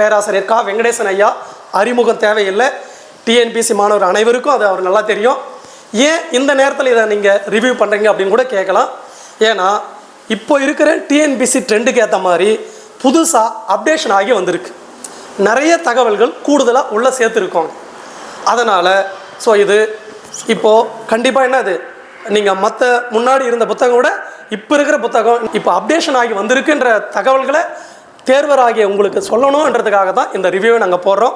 பேராசிரியர் கா. வெங்கடேசன் ஐயா அறிமுகம் தேவையில்லை. டிஎன்பிசி மாணவர் அனைவருக்கும் அது அவர் நல்லா தெரியும். ஏன் இந்த நேரத்தில் இதை நீங்கள் ரிவ்யூ பண்ணுறீங்க அப்படின்னு கூட கேட்கலாம். ஏன்னா இப்போ இருக்கிற டிஎன்பிசி ட்ரெண்டுக்கு ஏற்ற மாதிரி புதுசாக அப்டேஷன் ஆகி வந்திருக்கு. நிறைய தகவல்கள் கூடுதலாக உள்ளே சேர்த்துருக்கோங்க. அதனால் ஸோ இது இப்போது கண்டிப்பாக என்னது நீங்கள் மற்ற முன்னாடி இருந்த புத்தகம் கூட இப்போ இருக்கிற புத்தகம் இப்போ அப்டேஷன் ஆகி வந்திருக்குன்ற தகவல்களை தேர்வராகிய உங்களுக்கு சொல்லணுன்றதுக்காக தான் இந்த ரிவ்யூவை நாங்கள் போடுறோம்.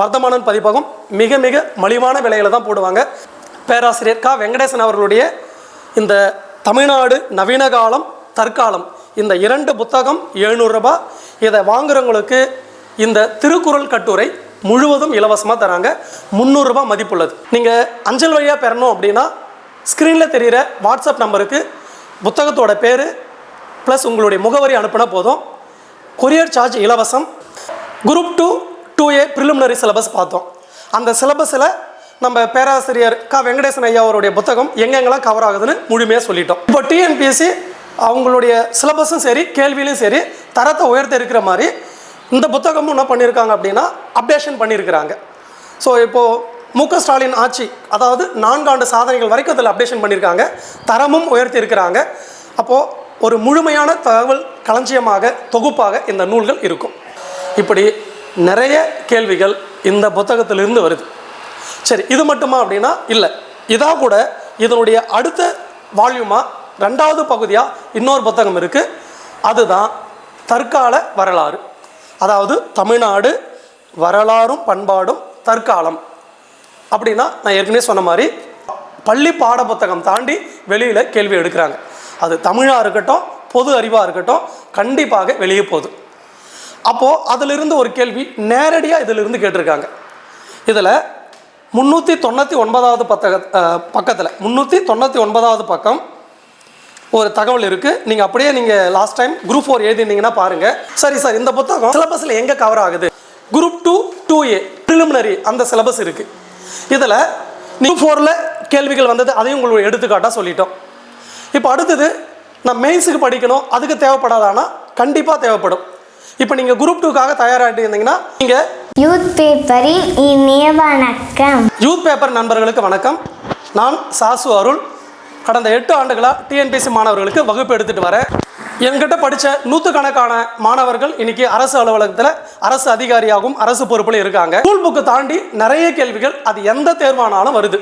வர்த்தமானன் பதிப்பகம் மிக மிக மலிவான விலையில தான் போடுவாங்க. பேராசிரியர் கா. வெங்கடேசன் அவர்களுடைய இந்த தமிழ்நாடு நவீன காலம் தற்காலம் இந்த இரண்டு புத்தகம் எழுநூறுரூபா இதை வாங்குறவங்களுக்கு இந்த திருக்குறள் கட்டுரை முழுவதும் இலவசமாக தராங்க. முந்நூறுரூபா மதிப்புள்ளது. நீங்கள் அஞ்சல் வழியாக பெறணும் அப்படின்னா ஸ்க்ரீனில் தெரிகிற வாட்ஸ்அப் நம்பருக்கு புத்தகத்தோட பேர் ப்ளஸ் உங்களுடைய முகவரி அனுப்பினா போதும். கொரியர் சார்ஜ் இலவசம். Group two two A preliminary syllabus பார்த்தோம். அந்த சிலபஸில் நம்ம பேராசிரியர் க. வெங்கடேசன் ஐயா அவருடைய புத்தகம் எங்கெங்கெல்லாம் கவர் ஆகுதுன்னு முழுமையாக சொல்லிட்டோம். இப்போ டிஎன்பிஎஸ்சி அவங்களுடைய சிலபஸும் சரி கேள்வியிலும் சரி தரத்தை உயர்த்த இருக்கிற மாதிரி இந்த புத்தகமும் என்ன பண்ணியிருக்காங்க அப்படின்னா அப்டேஷன் பண்ணியிருக்கிறாங்க ஸோ இப்போது மு. க. ஸ்டாலின் ஆட்சி அதாவது நான்காண்டு சாதனைகள் வரைக்கும் அதில் அப்டேஷன் பண்ணியிருக்காங்க தரமும் உயர்த்தி இருக்கிறாங்க. அப்போது ஒரு முழுமையான தகவல் களஞ்சியமாக தொகுப்பாக இந்த நூல்கள் இருக்கும். இப்படி நிறைய கேள்விகள் இந்த புத்தகத்திலிருந்து வருது. சரி இது மட்டுமா அப்படின்னா இல்லை. இதாக கூட இதனுடைய அடுத்த வால்யூமாக ரெண்டாவது பகுதியாக இன்னொரு புத்தகம் இருக்குது அதுதான் தற்கால வரலாறு. அதாவது தமிழ்நாடு வரலாறும் பண்பாடும் தற்காலம். அப்படின்னா நான் ஏற்கனவே சொன்ன மாதிரி பள்ளி பாட புத்தகம் தாண்டி வெளியில் கேள்வி எடுக்கிறாங்க. அது தமிழாக இருக்கட்டும் பொது அறிவாக இருக்கட்டும் கண்டிப்பாக வெளியே போகுது. அப்போது அதிலிருந்து ஒரு கேள்வி நேரடியாக இதிலிருந்து கேட்டிருக்காங்க. இதில் முந்நூற்றி தொண்ணூற்றி ஒன்பதாவது பத்தக பக்கத்தில் முந்நூற்றி தொண்ணூற்றி ஒன்பதாவது பக்கம் ஒரு தகவல் இருக்குது நீங்கள் அப்படியே நீங்கள் லாஸ்ட் டைம் குரூப் ஃபோர் எழுதினீங்கன்னா பாருங்கள் சரி சார் இந்த புத்தகம் சிலபஸில் எங்கே கவர் ஆகுது? Group two two A preliminary அந்த சிலபஸ் இருக்குது இதில் நியூ ஃபோரில் கேள்விகள் வந்தது அதையும் உங்களுக்கு எடுத்துக்காட்டாக சொல்லிட்டோம். இப்போ அடுத்தது நான் மெயின்ஸுக்கு படிக்கணும் அதுக்கு தேவைப்படாதானா கண்டிப்பாக தேவைப்படும். இப்போ நீங்கள் குரூப் டூக்காக தயாராகிட்டு இருந்தீங்கன்னா நீங்கள் யூத் பேப்பரின் இனிய வணக்கம் யூத் பேப்பர் நண்பர்களுக்கு வணக்கம். நான் சாசு அருள். கடந்த எட்டு ஆண்டுகளாக டிஎன்பிஎஸ்சி மாணவர்களுக்கு வகுப்பு எடுத்துகிட்டு வரேன். என்கிட்ட படித்த நூற்றுக்கணக்கான மாணவர்கள் இன்னைக்கு அரசு அலுவலகத்தில் அரசு அதிகாரியாகவும் அரசு பொறுப்பில் இருக்காங்க. ஸ்கூல் புக்கு தாண்டி நிறைய கேள்விகள் அது எந்த தேர்வானாலும் வருது.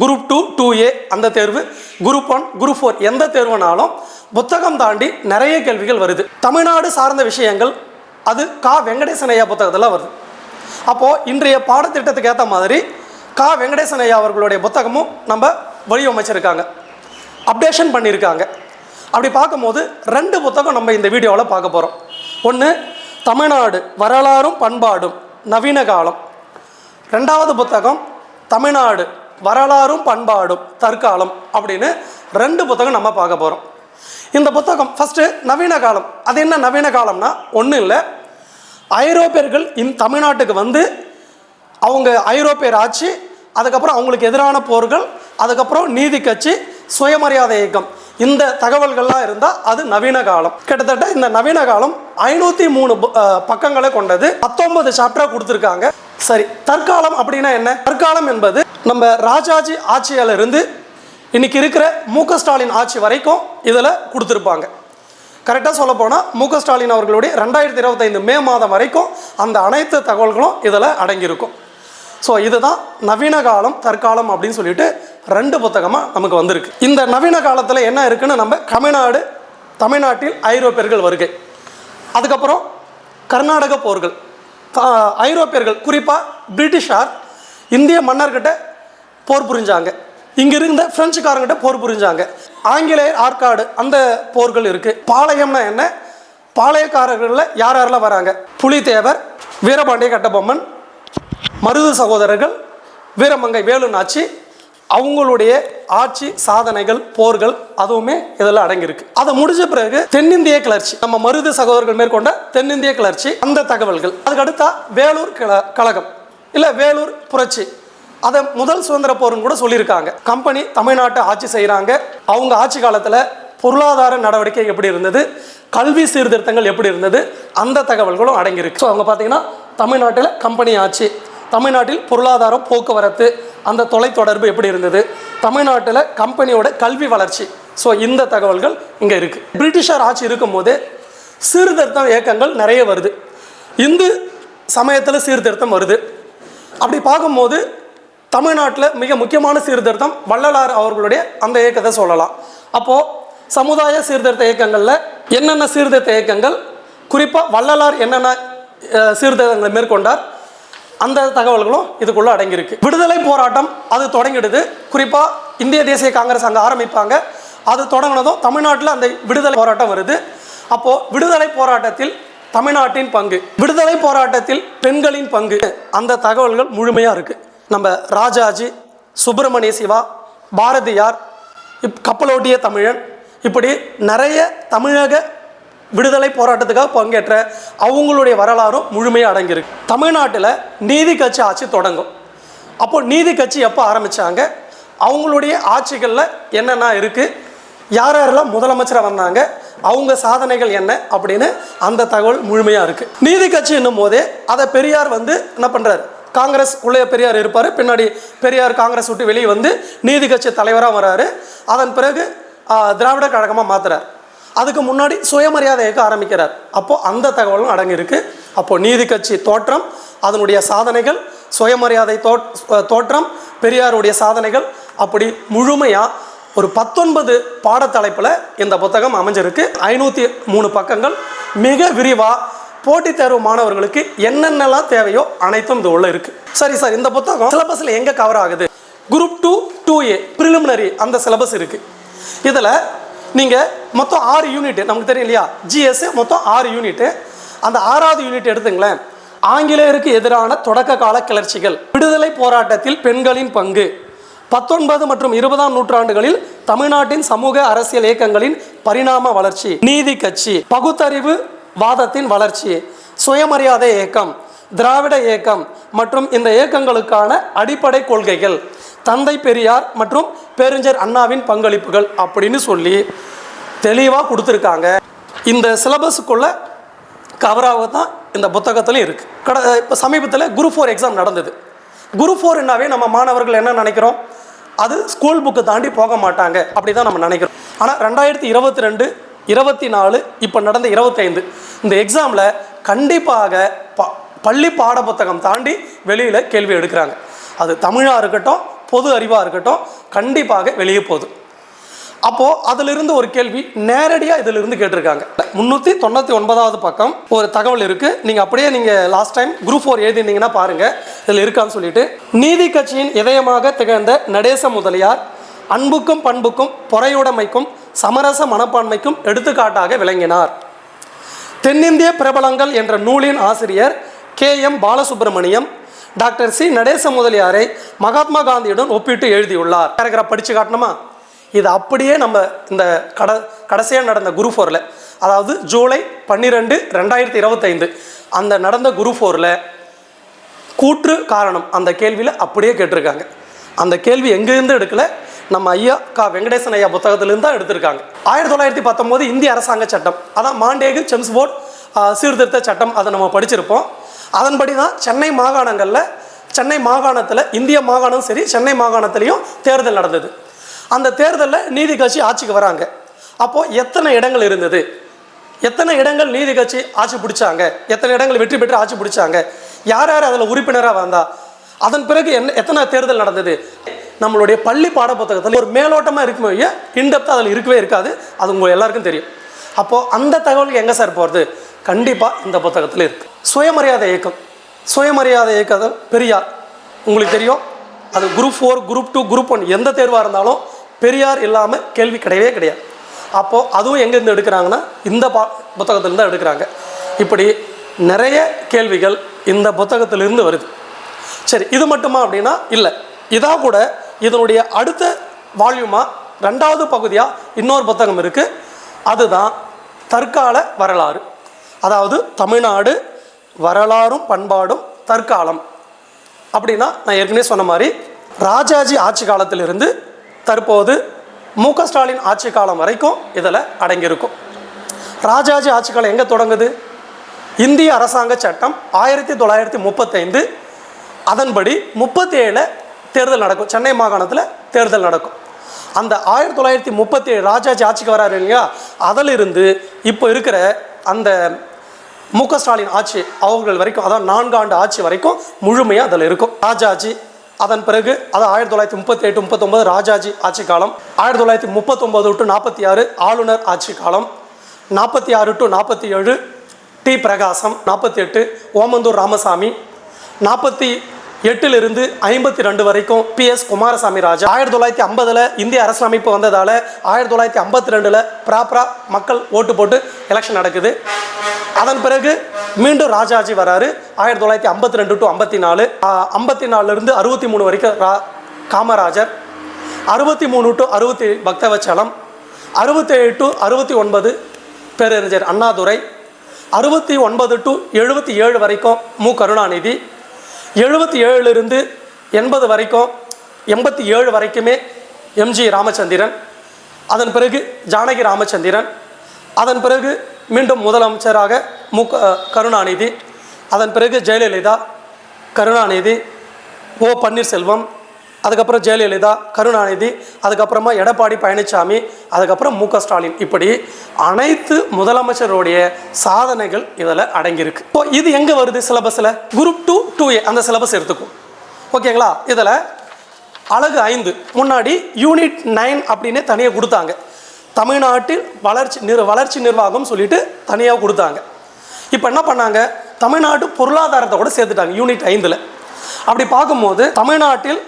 குரூப் டூ டூ ஏ அந்த தேர்வு குரூப் ஒன் குரூப் ஃபோர் எந்த தேர்வுனாலும் புத்தகம் தாண்டி நிறைய கேள்விகள் வருது. தமிழ்நாடு சார்ந்த விஷயங்கள் அது கா வெங்கடேசன் ஐயா புத்தகத்தில் வருது. அப்போது இன்றைய பாடத்திட்டத்துக்கு ஏற்ற மாதிரி கா வெங்கடேசன் ஐயா அவர்களுடைய புத்தகமும் நம்ம வடிவமைச்சிருக்காங்க. அப்டேஷன் பண்ணியிருக்காங்க அப்படி பார்க்கும்போது ரெண்டு புத்தகம் நம்ம இந்த வீடியோவில் பார்க்க போகிறோம் ஒன்று தமிழ்நாடு வரலாறும் பண்பாடும் நவீன காலம். ரெண்டாவது புத்தகம் தமிழ்நாடு வரலாறும் பண்பாடும் தற்காலம் அப்படின்னு ரெண்டு புத்தகம் நம்ம பார்க்க போகிறோம் இந்த புத்தகம் ஃபஸ்ட்டு நவீன காலம். அது என்ன நவீன காலம்னா ஒன்றும் இல்லை. ஐரோப்பியர்கள் இந் தமிழ்நாட்டுக்கு வந்து அவங்க ஐரோப்பியர் ஆட்சி அதுக்கப்புறம் அவங்களுக்கு எதிரான போர்கள் அதுக்கப்புறம் நீதி கட்சி சுயமரியாதை இயக்கம். இந்த தகவல்கள்லாம் இருந்தால் அது நவீன காலம். கிட்டத்தட்ட இந்த நவீன காலம் ஐநூற்றி மூணு பக்கங்களை கொண்டது. பத்தொன்பது சாப்டராக கொடுத்துருக்காங்க. சரி தற்காலம் அப்படின்னா என்ன? தற்காலம் என்பது நம்ம ராஜாஜி ஆட்சியால இருந்து இன்னைக்கு இருக்கிற மு ஸ்டாலின் ஆட்சி வரைக்கும் இதில் கொடுத்துருப்பாங்க. கரெக்டாக சொல்ல போனால் மு ஸ்டாலின் அவர்களுடைய ரெண்டாயிரத்தி இருபத்தைந்து மே மாதம் வரைக்கும் அந்த அனைத்து தகவல்களும் இதில் அடங்கியிருக்கும். ஸோ இதுதான் நவீன காலம் தற்காலம் அப்படின்னு சொல்லிட்டு ரெண்டு புத்தகமாக நமக்கு வந்திருக்கு. இந்த நவீன காலத்தில் என்ன இருக்குன்னு நம்ம தமிழ்நாடு தமிழ்நாட்டில் ஐரோப்பியர்கள் வருகை. அதுக்கப்புறம் கர்நாடக போர்கள். ஐரோப்பியர்கள் குறிப்பாக பிரிட்டிஷார் இந்திய மன்னர்கிட்ட போர் புரிஞ்சாங்க. இங்கே இருந்த பிரெஞ்சுக்காரங்கிட்ட போர் புரிஞ்சாங்க. ஆங்கிலேயர் ஆற்காடு அந்த போர்கள் இருக்குது பாளையம்னா என்ன? பாளையக்காரர்களில் யார் யாரெல்லாம் வராங்க? புலித்தேவர் வீரபாண்டிய கட்டபொம்மன் மருது சகோதரர்கள் வீரமங்கை வேலு நாச்சி அவங்களுடைய ஆட்சி சாதனைகள் போர்கள் அதுவுமே இதில் அடங்கியிருக்கு. அதை முடிஞ்ச பிறகு தென்னிந்திய கிளர்ச்சி நம்ம மருது சகோதரர்கள் மேற்கொண்ட தென்னிந்திய கிளர்ச்சி அந்த தகவல்கள். அதுக்கடுத்தா வேலூர் கிள கழகம் இல்லை வேலூர் புரட்சி. அதை முதல் சுதந்திர போர்னு கூட சொல்லியிருக்காங்க. கம்பெனி தமிழ்நாட்டை ஆட்சி செய்கிறாங்க. அவங்க ஆட்சி காலத்தில் பொருளாதார நடவடிக்கை எப்படி இருந்தது? கல்வி சீர்திருத்தங்கள் எப்படி இருந்தது? அந்த தகவல்களும் அடங்கியிருக்கு. ஸோ அவங்க பார்த்தீங்கன்னா தமிழ்நாட்டில் கம்பெனி ஆட்சி தமிழ்நாட்டில் பொருளாதாரம் போக்குவரத்து அந்த தொலைத்தொடர்பு எப்படி இருந்தது? தமிழ்நாட்டில் கம்பெனியோட கல்வி வளர்ச்சி. ஸோ இந்த தகவல்கள் இங்கே இருக்குது பிரிட்டிஷார் ஆட்சி இருக்கும்போது சீர்திருத்தம் இயக்கங்கள் நிறைய வருது. இந்து சமயத்தில் சீர்திருத்தம் வருது. அப்படி பார்க்கும்போது தமிழ்நாட்டில் மிக முக்கியமான சீர்திருத்தம் வள்ளலார் அவர்களுடைய அந்த இயக்கத்தை சொல்லலாம். அப்போது சமுதாய சீர்திருத்த இயக்கங்களில் என்னென்ன சீர்திருத்த இயக்கங்கள்? குறிப்பாக வள்ளலார் என்னென்ன சீர்திருத்தங்களை மேற்கொண்டார்? அந்த தகவல்களும் இதுக்குள்ளே அடங்கியிருக்கு. விடுதலை போராட்டம் அது தொடங்கிடுது. குறிப்பாக இந்திய தேசிய காங்கிரஸ் அங்கே ஆரம்பிப்பாங்க. அது தொடங்கினதும் தமிழ்நாட்டில் அந்த விடுதலை போராட்டம் வருது. அப்போது விடுதலை போராட்டத்தில் தமிழ்நாட்டின் பங்கு விடுதலை போராட்டத்தில் பெண்களின் பங்கு. அந்த தகவல்கள் முழுமையாக இருக்குது நம்ம ராஜாஜி சுப்பிரமணிய சிவா பாரதியார் இப் கப்பலோட்டிய தமிழன் இப்படி நிறைய தமிழக விடுதலை போராட்டத்துக்காக பங்கேற்ற அவங்களுடைய வரலாறும் முழுமையாக அடங்கியிருக்கு. தமிழ்நாட்டில் நீதி கட்சி ஆட்சி தொடங்கும். அப்போ நீதி கட்சி எப்போ ஆரம்பித்தாங்க அவங்களுடைய ஆட்சிகளில் என்னென்ன இருக்குது யார் யாரெல்லாம் முதலமைச்சராக வந்தாங்க? அவங்க சாதனைகள் என்ன? அப்படின்னு அந்த தகவல் முழுமையாக இருக்குது நீதி கட்சி என்னும் போதே அதை பெரியார் வந்து என்ன பண்ணுறாரு காங்கிரஸ் உள்ளே பெரியார் இருப்பார். பின்னாடி பெரியார் காங்கிரஸ் விட்டு வெளியே வந்து நீதி கட்சி தலைவராக வராரு. அதன் பிறகு திராவிட கழகமாக மாற்றுறார் அதுக்கு முன்னாடி சுயமரியாதை இயக்க ஆரம்பிக்கிறார். அப்போது அந்த தகவலும் அடங்கியிருக்கு. அப்போது நீதி கட்சி தோற்றம் அதனுடைய சாதனைகள் சுயமரியாதை தோ தோற்றம் பெரியாருடைய சாதனைகள் அப்படி முழுமையாக ஒரு பத்தொன்பது பாடத்தலைப்பில் இந்த புத்தகம் அமைஞ்சிருக்கு. ஐநூற்றி மூணு பக்கங்கள். மிக விரிவாக போட்டித் தேர்வு மாணவர்களுக்கு என்னென்னலாம் தேவையோ அனைத்தும் இது உள்ள இருக்குது சரி சார் இந்த புத்தகம் சிலபஸில் எங்கே கவர் ஆகுது? Group two two A preliminary அந்த சிலபஸ் இருக்குது இதில் நீங்கள் மொத்தம் ஆறு யூனிட் நமக்கு தெரியும் இல்லையா? ஜிஎஸ் மொத்தம் ஆறு யூனிட்டு அந்த ஆறாவது யூனிட் எடுத்துங்களேன். ஆங்கிலேயருக்கு எதிரான தொடக்க கால கிளர்ச்சிகள். விடுதலை போராட்டத்தில் பெண்களின் பங்கு. பத்தொன்பது மற்றும் இருபதாம் நூற்றாண்டுகளில் தமிழ்நாட்டின் சமூக அரசியல் இயக்கங்களின் பரிணாம வளர்ச்சி. நீதி கட்சி. பகுத்தறிவு வாதத்தின் வளர்ச்சி. சுயமரியாதை இயக்கம். திராவிட இயக்கம். மற்றும் இந்த இயக்கங்களுக்கான அடிப்படை கொள்கைகள். தந்தை பெரியார் மற்றும் பேரறிஞர் அண்ணாவின் பங்களிப்புகள் அப்படின்னு சொல்லி தெளிவாக கொடுத்துருக்காங்க. இந்த சிலபஸுக்குள்ள கவராக தான் இந்த புத்தகத்துலையும் இருக்குது கட இப்போ சமீபத்தில் குரு ஃபோர் எக்ஸாம் நடந்தது. குரு ஃபோர்னாவே நம்ம மாணவர்கள் என்ன நினைக்கிறோம்? அது ஸ்கூல் புக்கு தாண்டி போக மாட்டாங்க அப்படி தான் நம்ம நினைக்கிறோம். ஆனால் ரெண்டாயிரத்தி இருபத்தி ரெண்டு இருபத்தி நாலு இப்போ நடந்த இருபத்தைந்து இந்த எக்ஸாமில் கண்டிப்பாக ப பள்ளி பாட புத்தகம் தாண்டி வெளியில் கேள்வி எடுக்கிறாங்க. அது தமிழாக இருக்கட்டும் பொது அறிவாக இருக்கட்டும் கண்டிப்பாக வெளியே போகுது. அப்போது அதிலிருந்து ஒரு கேள்வி நேரடியாக இதிலிருந்து கேட்டிருக்காங்க. முந்நூற்றி தொண்ணூற்றி ஒன்பதாவது பக்கம் ஒரு தகவல் இருக்குது நீங்கள் அப்படியே நீங்கள் லாஸ்ட் டைம் குரூப் ஃபோர் எழுதிருந்தீங்கன்னா பாருங்கள் இதில் இருக்கான்னு சொல்லிட்டு நீதி கட்சியின் இதயமாக திகழ்ந்த நடேச முதலியார் அன்புக்கும் பண்புக்கும் பொறையுடைமைக்கும் சமரச மனப்பான்மைக்கும் எடுத்துக்காட்டாக விளங்கினார். தென்னிந்திய பிரபலங்கள் என்ற நூலின் ஆசிரியர் K M Balasubramaniam doctor C Natesa முதலியாரை Mahatma காந்தியுடன் ஒப்பிட்டு எழுதியுள்ளார். பேராகிராஃப் படித்து காட்டணுமா? இது அப்படியே நம்ம இந்த கட கடைசியாக நடந்த குரு ஃபோரில் அதாவது ஜூலை பன்னிரெண்டு ரெண்டாயிரத்தி இருபத்தைந்து அந்த நடந்த குரு ஃபோரில் கூற்று காரணம் அந்த கேள்வியில் அப்படியே கேட்டிருக்காங்க. அந்த கேள்வி எங்கேருந்து எடுக்கல? நம்ம ஐயா கா. வெங்கடேசன் ஐயா புத்தகத்திலிருந்து தான் எடுத்திருக்காங்க. ஆயிரத்தி தொள்ளாயிரத்தி பத்தொம்போது இந்திய அரசாங்க சட்டம் அதான் மாண்டேகு செம்ஸ் போர்ட் சீர்திருத்த சட்டம் அதை நம்ம படிச்சிருப்போம். அதன்படி தான் சென்னை மாகாணங்களில் சென்னை மாகாணத்தில் இந்திய மாகாணம் சரி சென்னை மாகாணத்துலேயும் தேர்தல் நடந்தது. அந்த தேர்தலில் நீதி கட்சி ஆட்சிக்கு வராங்க. அப்போது எத்தனை இடங்கள் இருந்தது? எத்தனை இடங்கள் நீதி கட்சி ஆட்சி பிடிச்சாங்க? எத்தனை இடங்கள் வெற்றி பெற்று ஆட்சி பிடிச்சாங்க? யார் யார் அதில் உறுப்பினராக வந்தா? அதன் பிறகு என்ன எத்தனை தேர்தல் நடந்தது? நம்மளுடைய பள்ளி பாடப்புத்தகத்தில் ஒரு மேலோட்டமாக இருக்குமே ஒழிய அதில் இருக்கவே இருக்காது. அது உங்கள் எல்லாருக்கும் தெரியும். அப்போது அந்த தகவலுக்கு எங்கே சார் போகிறது கண்டிப்பாக இந்த புத்தகத்தில் இருக்குது சுயமரியாதை இயக்கம். சுயமரியாதை இயக்கத்தில் பெரியார். உங்களுக்கு தெரியும் அது group four group two group one எந்த தேர்வாக இருந்தாலும் பெரியார் இல்லாமல் கேள்வி கிடையவே கிடையாது. அப்போது அதுவும் எங்கேருந்து எடுக்கிறாங்கன்னா இந்த பா புத்தகத்திலேருந்து தான் எடுக்கிறாங்க. இப்படி நிறைய கேள்விகள் இந்த புத்தகத்திலிருந்து வருது. சரி இது மட்டுமா அப்படின்னா இல்லை. இதாக கூட இதனுடைய அடுத்த வால்யூமாக ரெண்டாவது பகுதியாக இன்னொரு புத்தகம் இருக்குது அதுதான் தற்கால வரலாறு. அதாவது தமிழ்நாடு வரலாறும் பண்பாடும் தற்காலம். அப்படின்னா நான் ஏற்கனவே சொன்ன மாதிரி ராஜாஜி ஆட்சி காலத்திலிருந்து தற்போது மு க ஸ்டாலின் ஆட்சி காலம் வரைக்கும் இதில் அடங்கியிருக்கும். ராஜாஜி ஆட்சி காலம் எங்கே தொடங்குது? இந்திய அரசாங்க சட்டம் ஆயிரத்தி தொள்ளாயிரத்தி முப்பத்தைந்து அதன்படி முப்பத்தி ஏழில் தேர்தல் நடக்கும். சென்னை மாகாணத்தில் தேர்தல் நடக்கும். அந்த ஆயிரத்தி தொள்ளாயிரத்தி முப்பத்தி ஏழு ராஜாஜி ஆட்சிக்கு வராரு இல்லையா? அதிலிருந்து இப்போ இருக்கிற அந்த மு க ஸ்டாலின் ஆட்சி அவர்கள் வரைக்கும் அதான் நான்காண்டு ஆட்சி வரைக்கும் முழுமையாக அதில் இருக்கும். ராஜாஜி அதன் பிறகு அது ஆயிரத்தி தொள்ளாயிரத்தி முப்பத்தி எட்டு முப்பத்தொம்பது ராஜாஜி ஆட்சி காலம் ஆயிரத்தி தொள்ளாயிரத்தி முப்பத்தொம்போது டு நாற்பத்தி ஆறு ஆளுநர் ஆட்சி காலம் நாற்பத்தி ஆறு டு நாற்பத்தி ஏழு டி பிரகாசம் நாற்பத்தி எட்டு ஓமந்தூர் ராமசாமி நாற்பத்தி எட்டிலிருந்து ஐம்பத்தி ரெண்டு வரைக்கும் பிஎஸ் குமாரசாமி ராஜா. ஆயிரத்தி தொள்ளாயிரத்தி ஐம்பதில் இந்திய அரசியலமைப்பு வந்ததால் ஆயிரத்தி தொள்ளாயிரத்தி ஐம்பத்தி ரெண்டில் ப்ராப்பராக மக்கள் ஓட்டு போட்டு எலெக்ஷன் நடக்குது. அதன் பிறகு மீண்டும் ராஜாஜி வராரு. ஆயிரத்தி தொள்ளாயிரத்தி ஐம்பத்தி ரெண்டு டு ஐம்பத்தி நாலு. ஐம்பத்தி நாலுலேருந்து அறுபத்தி மூணு வரைக்கும் ரா காமராஜர். அறுபத்தி மூணு டு அறுபத்தி பக்தவச்சலம். அறுபத்தேழு டு அறுபத்தி ஒன்பது பேரறிஞர் அண்ணாதுரை. அறுபத்தி ஒன்பது டு எழுபத்தி ஏழு வரைக்கும் மு கருணாநிதி. எழுபத்தி ஏழுலேருந்து எண்பது வரைக்கும் எண்பத்தி ஏழு வரைக்குமே எம்ஜி ராமச்சந்திரன் அதன் பிறகு ஜானகி ராமச்சந்திரன் அதன் பிறகு மீண்டும் முதலமைச்சராக மு கருணாநிதி அதன் பிறகு ஜெயலலிதா கருணாநிதி ஓ பன்னீர்செல்வம் அதுக்கப்புறம் ஜெயலலிதா கருணாநிதி அதுக்கப்புறமா எடப்பாடி பழனிசாமி அதுக்கப்புறம் மு க ஸ்டாலின். இப்படி அனைத்து முதலமைச்சருடைய சாதனைகள் இதில் அடங்கியிருக்கு. இப்போ இது எங்கே வருது சிலபஸில்? குரூப் டூ டூ ஏ அந்த சிலபஸ் எடுத்துக்கும் ஓகேங்களா? இதில் அழகு ஐந்து. முன்னாடி யூனிட் நைன் அப்படின்னு தனியாக கொடுத்தாங்க. தமிழ்நாட்டில் வளர்ச்சி நிர் வளர்ச்சி நிர்வாகம் சொல்லிட்டு தனியாக கொடுத்தாங்க. இப்போ என்ன பண்ணாங்க? தமிழ்நாட்டு பொருளாதாரத்தை கூட சேர்த்துட்டாங்க யூனிட் ஐந்தில். அப்படி பார்க்கும்போது தமிழ்நாட்டில்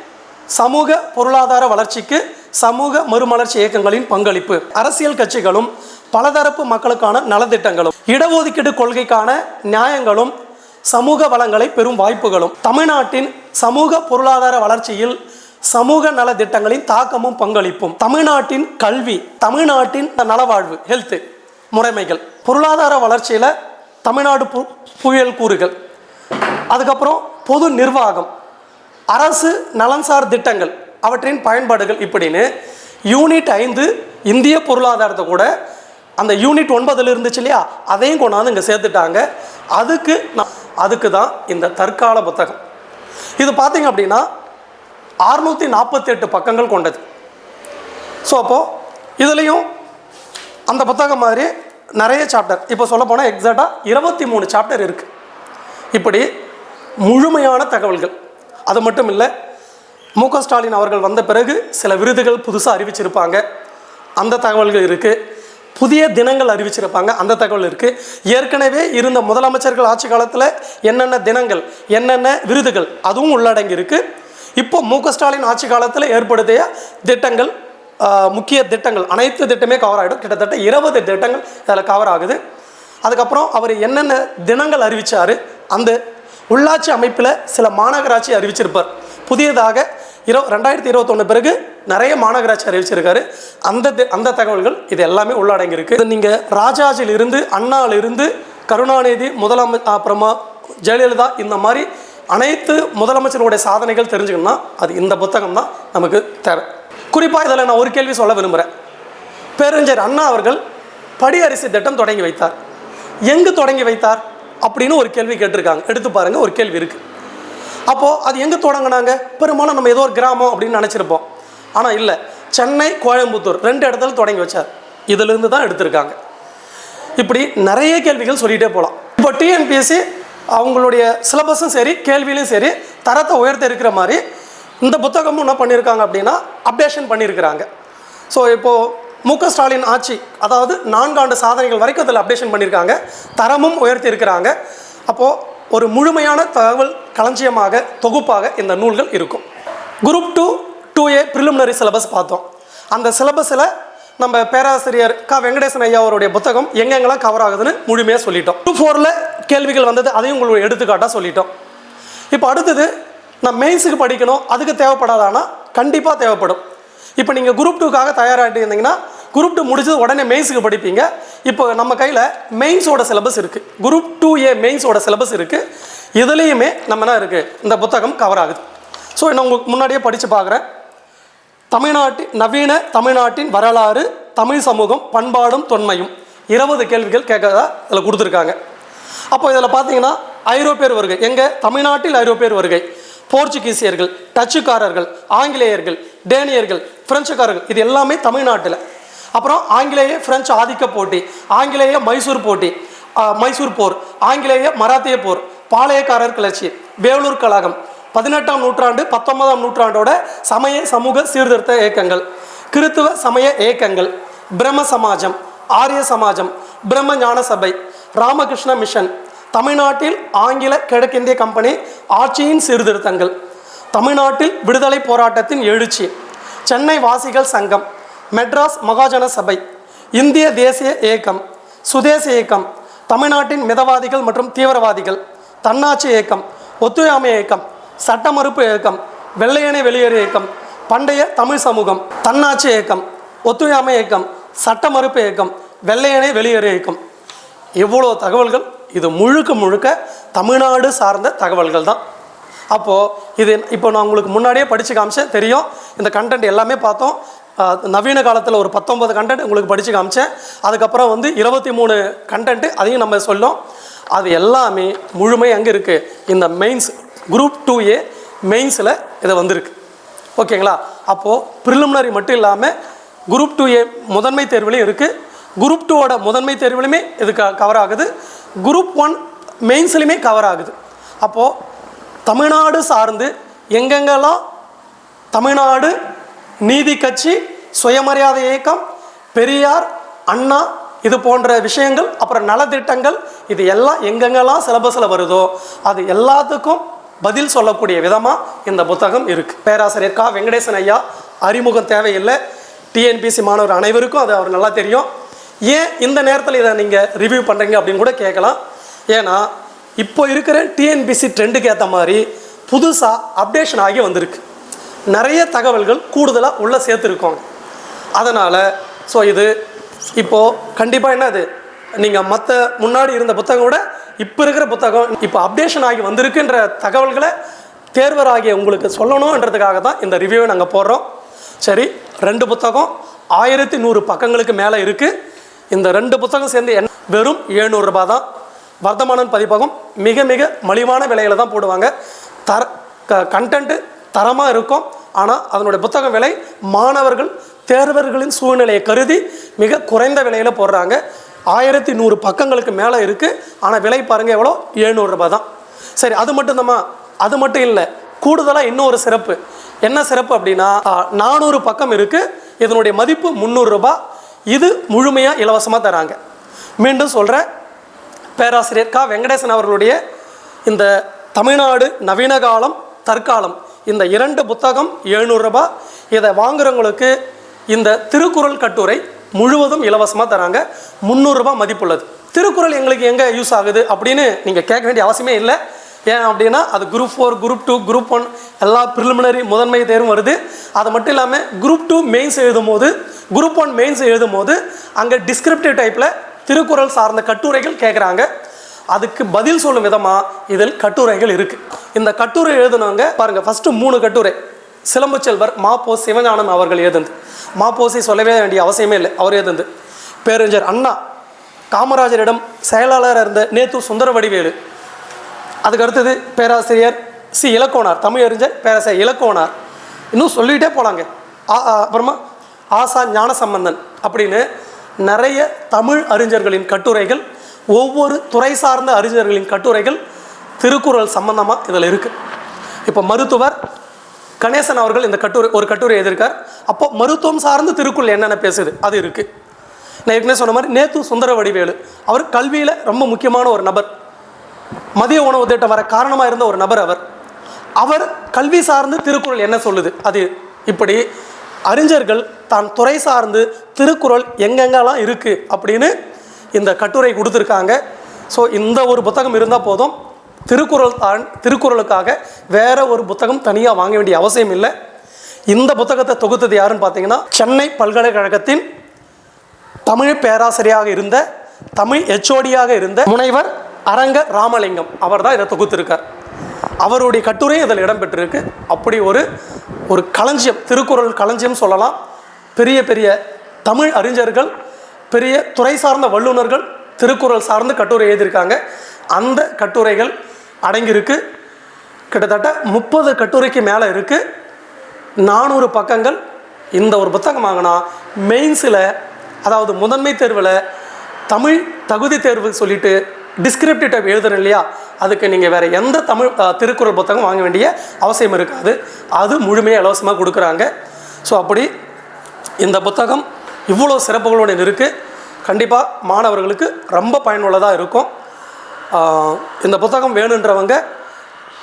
சமூக பொருளாதார வளர்ச்சிக்கு சமூக மறுமலர்ச்சி இயக்கங்களின் பங்களிப்பு. அரசியல் கட்சிகளும் பலதரப்பு மக்களுக்கான நலத்திட்டங்களும் இடஒதுக்கீடு கொள்கைக்கான நியாயங்களும் சமூக வளங்களை பெறும் வாய்ப்புகளும் தமிழ்நாட்டின் சமூக பொருளாதார வளர்ச்சியில் சமூக நலத்திட்டங்களின் தாக்கமும் பங்களிப்பும் தமிழ்நாட்டின் கல்வி தமிழ்நாட்டின் நலவாழ்வு ஹெல்த் முறைமைகள். பொருளாதார வளர்ச்சியில் தமிழ்நாடு பு புயல் கூறுகள். அதுக்கப்புறம் பொது நிர்வாகம். அரசு நலன்சார் திட்டங்கள் அவற்றின் பயன்பாடுகள் இப்படின்னு யூனிட் ஐந்து இந்திய பொருளாதாரத்தை கூட அந்த யூனிட் ஒன்பதில் இருந்துச்சு இல்லையா? அதையும் கொண்டாந்து இங்கே சேர்த்துட்டாங்க. அதுக்கு நான் அதுக்கு தான் இந்த தற்கால புத்தகம். இது பார்த்தீங்க அப்படின்னா அறுநூற்றி நாற்பத்தெட்டு பக்கங்கள் கொண்டது. ஸோ அப்போது இதுலேயும் அந்த புத்தகம் மாதிரி நிறைய சாப்டர் இப்போ சொல்ல போனால் எக்ஸாக்டாக இருபத்தி மூணு சாப்டர் இருக்குது இப்படி முழுமையான தகவல்கள். அது மட்டும் இல்லை மு க ஸ்டாலின் அவர்கள் வந்த பிறகு சில விருதுகள் புதுசாக அறிவிச்சிருப்பாங்க. அந்த தகவல்கள் இருக்குது புதிய தினங்கள் அறிவிச்சிருப்பாங்க. அந்த தகவல் இருக்குது ஏற்கனவே இருந்த முதலமைச்சர்கள் ஆட்சி காலத்தில் என்னென்ன தினங்கள் என்னென்ன விருதுகள் அதுவும் உள்ளடங்கி இருக்குது இப்போ மு க ஸ்டாலின் ஆட்சி காலத்தில் ஏற்படுத்திய திட்டங்கள் முக்கிய திட்டங்கள் அனைத்து திட்டமே கவர் ஆகிடும் கிட்டத்தட்ட இருபது திட்டங்கள் அதில் கவர் ஆகுது. அதுக்கப்புறம் அவர் என்னென்ன தினங்கள் அறிவிச்சாரு அந்த உள்ளாட்சி அமைப்பில் சில மாநகராட்சி அறிவிச்சிருப்பார். புதியதாக இரு ரெண்டாயிரத்தி இருபத்தொன்று பிறகு நிறைய மாநகராட்சி அறிவிச்சிருக்காரு. அந்த அந்த தகவல்கள் இது எல்லாமே உள்ளடங்கியிருக்கு. இது நீங்கள் ராஜாஜிலிருந்து அண்ணாவிலிருந்து கருணாநிதி முதலமை அப்புறமா ஜெயலலிதா இந்த மாதிரி அனைத்து முதலமைச்சருடைய சாதனைகள் தெரிஞ்சுக்கணும்னா அது இந்த புத்தகம் தான் நமக்கு தேவை. குறிப்பாக இதில் நான் ஒரு கேள்வி சொல்ல விரும்புகிறேன் பேரறிஞர் அண்ணா அவர்கள் படி அரிசி திட்டம் தொடங்கி வைத்தார். எங்கு தொடங்கி வைத்தார்? அப்படின்னு ஒரு கேள்வி கேட்டிருக்காங்க. எடுத்து பாருங்க ஒரு கேள்வி இருக்கு. அப்போது அது எங்கே தொடங்கினாங்க? பெரும்பாலும் நம்ம ஏதோ ஒரு கிராமம் அப்படின்னு நினச்சிருப்போம். ஆனால் இல்லை. சென்னை கோயம்புத்தூர் ரெண்டு இடத்துல தொடங்கி வச்சார். இதிலிருந்து தான் எடுத்திருக்காங்க. இப்படி நிறைய கேள்விகள் சொல்லிகிட்டே போகலாம் இப்போ டிஎன்பிஎஸ்சி அவங்களுடைய சிலபஸும் சரி கேள்வியிலும் சரி தரத்தை உயர்த்த இருக்கிற மாதிரி இந்த புத்தகமும் என்ன பண்ணியிருக்காங்க அப்படின்னா அப்டேஷன் பண்ணியிருக்கிறாங்க ஸோ இப்போது மு க ஸ்டாலின் ஆட்சி அதாவது நான்காண்டு சாதனைகள் வரைக்கும் அதில் அப்டேஷன் பண்ணியிருக்காங்க தரமும் உயர்த்தி இருக்கிறாங்க அப்போது ஒரு முழுமையான தகவல் களஞ்சியமாக தொகுப்பாக இந்த நூல்கள் இருக்கும். Group two two A preliminary syllabus பார்த்தோம். அந்த சிலபஸில் நம்ம பேராசிரியர் க. வெங்கடேசன் ஐயா அவருடைய புத்தகம் எங்கெங்கெல்லாம் கவர் ஆகுதுன்னு முழுமையாக சொல்லிட்டோம். டூ ஃபோரில் கேள்விகள் வந்தது அதையும் உங்களுக்கு எடுத்துக்காட்டாக சொல்லிட்டோம். இப்போ அடுத்தது நான் மெயின்ஸுக்கு படிக்கணும் அதுக்கு தேவைப்படாதானா? கண்டிப்பாக தேவைப்படும். இப்போ நீங்கள் குரூப் டூக்காக தயாராகிட்டு இருந்தீங்கன்னா குரூப் டூ முடிச்சது உடனே மெயின்ஸுக்கு படிப்பீங்க. இப்போ நம்ம கையில் மெயின்ஸோட சிலபஸ் இருக்குது குரூப் டூ ஏ மெயின்ஸோட சிலபஸ் இருக்குது இதுலேயுமே நம்ம என்ன இருக்குது இந்த புத்தகம் கவர் ஆகுது. ஸோ நான் உங்களுக்கு முன்னாடியே படித்து பார்க்குறேன். தமிழ்நாட்டின் நவீன தமிழ்நாட்டின் வரலாறு தமிழ் சமூகம் பண்பாடும் தொன்மையும். இருபது கேள்விகள் கேட்கறதா இதில் கொடுத்துருக்காங்க. அப்போ இதில் பார்த்தீங்கன்னா ஐரோப்பியர் வருகை. எங்கே? தமிழ்நாட்டில் ஐரோப்பியர் வருகை. போர்ச்சுகீசியர்கள் டச்சுக்காரர்கள் ஆங்கிலேயர்கள் டேனியர்கள் பிரெஞ்சுக்காரர்கள் இது எல்லாமே தமிழ்நாட்டில். அப்புறம் ஆங்கிலேய பிரெஞ்சு ஆதிக்க போட்டி ஆங்கிலேய மைசூர் போட்டி மைசூர் போர் ஆங்கிலேய மராத்திய போர் பாளையக்காரர் கிளர்ச்சி வேலூர் கழகம். பதினெட்டாம் நூற்றாண்டு பத்தொன்பதாம் நூற்றாண்டோட சமய சமூக சீர்திருத்த இயக்கங்கள். கிறித்துவ சமய இயக்கங்கள். பிரம்ம சமாஜம் ஆரிய சமாஜம் பிரம்ம ஞான சபை ராமகிருஷ்ண மிஷன் தமிழ்நாட்டில் ஆங்கில கிழக்கிந்திய கம்பெனி ஆட்சியின் சீர்திருத்தங்கள். தமிழ்நாட்டில் விடுதலை போராட்டத்தின் எழுச்சி. சென்னை வாசிகள் சங்கம் மெட்ராஸ் மகாஜன சபை இந்திய தேசிய இயக்கம் சுதேச இயக்கம் தமிழ்நாட்டின் மிதவாதிகள் மற்றும் தீவிரவாதிகள் தன்னாட்சி இயக்கம் ஒத்துழையாமை இயக்கம் சட்ட மறுப்பு இயக்கம் வெள்ளையனை வெளியேறு இயக்கம் பண்டைய தமிழ் சமூகம் தன்னாட்சி இயக்கம் ஒத்துழையாமை இயக்கம் சட்ட மறுப்பு இயக்கம் வெள்ளையனை வெளியேறு இயக்கம். இவ்வளோ தகவல்கள் இது முழுக்க முழுக்க தமிழ்நாடு சார்ந்த தகவல்கள் தான். அப்போது இது இப்போ நான் உங்களுக்கு முன்னாடியே படித்து காமிச்சேன் தெரியும். இந்த கண்டென்ட் எல்லாமே பார்த்தோம். நவீன காலத்தில் ஒரு பத்தொன்பது கண்டென்ட் உங்களுக்கு படித்து காமிச்சேன். அதுக்கப்புறம் வந்து இருபத்தி மூணு கண்டென்ட்டு அதையும் நம்ம சொல்லோம். அது எல்லாமே முழுமை அங்கே இருக்குது இந்த மெயின்ஸ் குரூப் டூ ஏ மெயின்ஸில் இதை வந்திருக்கு. ஓகேங்களா? அப்போது ப்ரிலிமினரி மட்டும் இல்லாமல் குரூப் டூ ஏ முதன்மை தேர்வுலையும் இருக்குது குரூப் டூவோட முதன்மை தேர்வுலையுமே இது க கவர் ஆகுது. குரூப் ஒன் மெயின்ஸ்லையுமே கவர் ஆகுது. அப்போது தமிழ்நாடு சார்ந்து எங்கெங்கெல்லாம் தமிழ்நாடு நீதி கட்சி சுயமரியாதை இயக்கம் பெரியார் அண்ணா இது போன்ற விஷயங்கள் அப்புறம் நலத்திட்டங்கள் இது எல்லாம் எங்கெங்கெல்லாம் சிலபஸில் வருதோ அது எல்லாத்துக்கும் பதில் சொல்லக்கூடிய விதமாக இந்த புத்தகம் இருக்குது பேராசிரியர் கா. வெங்கடேசன் ஐயா அறிமுகம் தேவையில்லை. டிஎன்பிசி மாணவர் அனைவருக்கும் அது அவர் நல்லா தெரியும். ஏன் இந்த நேரத்தில் இதை நீங்கள் ரிவ்யூ பண்ணுறீங்க அப்படின்னு கூட கேட்கலாம். ஏன்னா இப்போ இருக்கிற டிஎன்பிசி ட்ரெண்டுக்கு ஏற்ற மாதிரி புதுசாக அப்டேஷன் ஆகி வந்திருக்கு. நிறைய தகவல்கள் கூடுதலாக உள்ளே சேர்த்துருக்கோங்க. அதனால் ஸோ இது இப்போது கண்டிப்பாக என்னது நீங்கள் மற்ற முன்னாடி இருந்த புத்தகம் கூட இப்போ இருக்கிற புத்தகம் இப்போ அப்டேஷன் ஆகி வந்திருக்குன்ற தகவல்களை தேர்வராகிய உங்களுக்கு சொல்லணுன்றதுக்காக தான் இந்த ரிவ்யூவை நாங்கள் போடுறோம். சரி ரெண்டு புத்தகம் ஆயிரத்தி நூறு பக்கங்களுக்கு மேலே இருக்குது இந்த ரெண்டு புத்தகம் சேர்ந்து என்ன வெறும் எழுநூறுபா தான். வர்த்தமானன் பதிப்பகம் மிக மிக மலிவான விலையில் தான் போடுவாங்க. தர க கண்டென்ட்டு தரமாக இருக்கும். ஆனால் அதனுடைய புத்தக விலை மாணவர்கள் தேர்வர்களின் சூழ்நிலையை கருதி மிக குறைந்த விலையில் போடுறாங்க. ஆயிரத்தி நூறு பக்கங்களுக்கு மேலே இருக்குது ஆனால் விலை பாருங்கள் எவ்வளோ? ஏழ்நூறுரூபா தான். சரி அது மட்டும் தாம்மா அது மட்டும் இல்லை. கூடுதலாக இன்னொரு சிறப்பு. என்ன சிறப்பு அப்படின்னா நானூறு பக்கம் இருக்குது இதனுடைய மதிப்பு முந்நூறுரூபா இது முழுமையாக இலவசமாக தராங்க. மீண்டும் சொல்கிறேன் பேராசிரியர் கா. வெங்கடேசன் அவர்களுடைய இந்த தமிழ்நாடு நவீன காலம் தற்காலம் இந்த இரண்டு புத்தகம் எழுநூறுரூபா இதை வாங்குறவங்களுக்கு இந்த திருக்குறள் கட்டுரை முழுவதும் இலவசமாக தராங்க. முந்நூறுரூபா மதிப்புள்ளது. திருக்குறள் எங்களுக்கு எங்கே யூஸ் ஆகுது அப்படின்னு நீங்கள் கேட்க வேண்டிய அவசியமே இல்லை. ஏன் அப்படின்னா அது group four group two group one எல்லா ப்ரிலிமினரி முதன்மை தேர்வும் வருது. அது மட்டும் இல்லாமல் குரூப் டூ மெயின்ஸ் எழுதும் போது குரூப் ஒன் மெயின்ஸ் எழுதும் போது அங்கே டிஸ்கிரிப்டிவ் டைப்பில் திருக்குறள் சார்ந்த கட்டுரைகள் கேட்குறாங்க அதுக்கு பதில் சொல்லும் விதமாக இதில் கட்டுரைகள் இருக்குது இந்த கட்டுரை எழுதுனாங்க பாருங்கள் ஃபஸ்ட்டு மூணு கட்டுரை. சிலம்பு செல்வர் மாப்போ சிவஞானம் அவர்கள் எழுதுந்து மாப்போசி சொல்லவே வேண்டிய அவசியமே இல்லை அவர் எழுதுந்து பேரறிஞர் அண்ணா காமராஜரிடம் செயலாளராக இருந்த நேத்து சுந்தர வடிவேலு அதுக்கு அடுத்தது பேராசிரியர் சி. இலக்கோனார் தமிழ் அறிஞர் பேராசிரியர் இலக்கோனார் இன்னும் சொல்லிகிட்டே போகலாங்க ஆ- ஆ, அப்புறமா ஆசா ஞானசம்பந்தன் அப்படின்னு நிறைய தமிழ் அறிஞர்களின் கட்டுரைகள் ஒவ்வொரு துறை சார்ந்த அறிஞர்களின் கட்டுரைகள் திருக்குறள் சம்பந்தமாக இதில் இருக்குது இப்போ மருத்துவர் கணேசன் அவர்கள் இந்த கட்டுரை ஒரு கட்டுரை எழுதியிருக்கார். அப்போ மருத்துவம் சார்ந்து திருக்குறள் என்னென்ன பேசுது? அது இருக்குது நான் ஏற்கனவே சொன்ன மாதிரி நேத்து சுந்தர வடிவேலு அவர் கல்வியில் ரொம்ப முக்கியமான ஒரு நபர். மதிய உணவு திட்டம் வர காரணமாக இருந்த ஒரு நபர் அவர். அவர் கல்வி சார்ந்து திருக்குறள் என்ன சொல்லுது? அது இப்படி அறிஞர்கள் தான் துறை சார்ந்து திருக்குறள் எங்கெங்கெல்லாம் இருக்குது அப்படின்னு இந்த கட்டுரை கொடுத்துருக்காங்க. ஸோ இந்த ஒரு புத்தகம் இருந்தால் போதும். திருக்குறள் தான் திருக்குறளுக்காக வேற ஒரு புத்தகம் தனியாக வாங்க வேண்டிய அவசியம் இல்லை. இந்த புத்தகத்தை தொகுத்தது யாருன்னு பார்த்தீங்கன்னா சென்னை பல்கலைக்கழகத்தின் தமிழ் பேராசிரியராக இருந்த தமிழ் எச்ஓடியாக இருந்த முனைவர் அரங்க ராமலிங்கம். அவர் தான் இதை தொகுத்திருக்கார். அவருடைய கட்டுரையும் இதில் இடம்பெற்றிருக்கு. அப்படி ஒரு ஒரு களஞ்சியம் திருக்குறள் களஞ்சியம் சொல்லலாம். பெரிய பெரிய தமிழ் அறிஞர்கள் பெரிய துறை சார்ந்த வல்லுநர்கள் திருக்குறள் சார்ந்து கட்டுரை எழுதியிருக்காங்க. அந்த கட்டுரைகள் அடங்கியிருக்கு. கிட்டத்தட்ட முப்பது கட்டுரைக்கு மேலே இருக்குது நானூறு பக்கங்கள். இந்த ஒரு புத்தகம் வாங்கினா மெயின்ஸில் அதாவது முதன்மை தேர்வில் தமிழ் தகுதி தேர்வு சொல்லிட்டு டிஸ்கிரிப்டிவ் டைப் எழுதுறோம் இல்லையா? அதுக்கு நீங்கள் வேறு எந்த தமிழ் திருக்குறள் புத்தகம் வாங்க வேண்டிய அவசியம் இருக்காது. அது முழுமையாக இலவசமாக கொடுக்குறாங்க. ஸோ அப்படி இந்த புத்தகம் இவ்வளோ சிறப்புகளுடன் இருக்குது கண்டிப்பாக மாணவர்களுக்கு ரொம்ப பயனுள்ளதாக இருக்கும். இந்த புத்தகம் வேணுன்றவங்க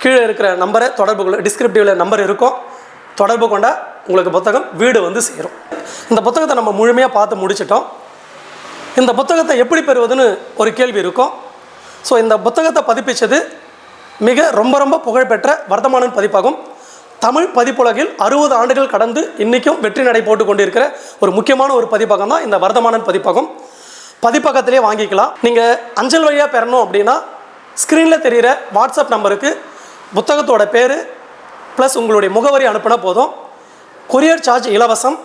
கீழே இருக்கிற நம்பரை தொடர்பு கொள்ள டிஸ்கிரிப்டிவில் நம்பர் இருக்கும். தொடர்பு கொண்டால் உங்களுக்கு புத்தகம் வீடு வந்து சேரும். இந்த புத்தகத்தை நம்ம முழுமையாக பார்த்து முடிச்சிட்டோம். இந்த புத்தகத்தை எப்படி பெறுவதுன்னு ஒரு கேள்வி இருக்கும். ஸோ இந்த புத்தகத்தை பதிப்பிச்சது மிக ரொம்ப ரொம்ப புகழ்பெற்ற வர்த்தமானன் பதிப்பகம். தமிழ் பதிப்புலகில் அறுபது ஆண்டுகள் கடந்து இன்றைக்கும் வெற்றி நடை போட்டு கொண்டிருக்கிற ஒரு முக்கியமான ஒரு பதிப்பகம் தான் இந்த வர்த்தமானன் பதிப்பகம். பதிப்பகத்திலே வாங்கிக்கலாம். நீங்கள் அஞ்சல் வழியாக பெறணும் அப்படின்னா ஸ்க்ரீனில் தெரிகிற வாட்ஸ்அப் நம்பருக்கு புத்தகத்தோட பேர் ப்ளஸ் உங்களுடைய முகவரி அனுப்பினா போதும். கொரியர் சார்ஜ் இலவசம்.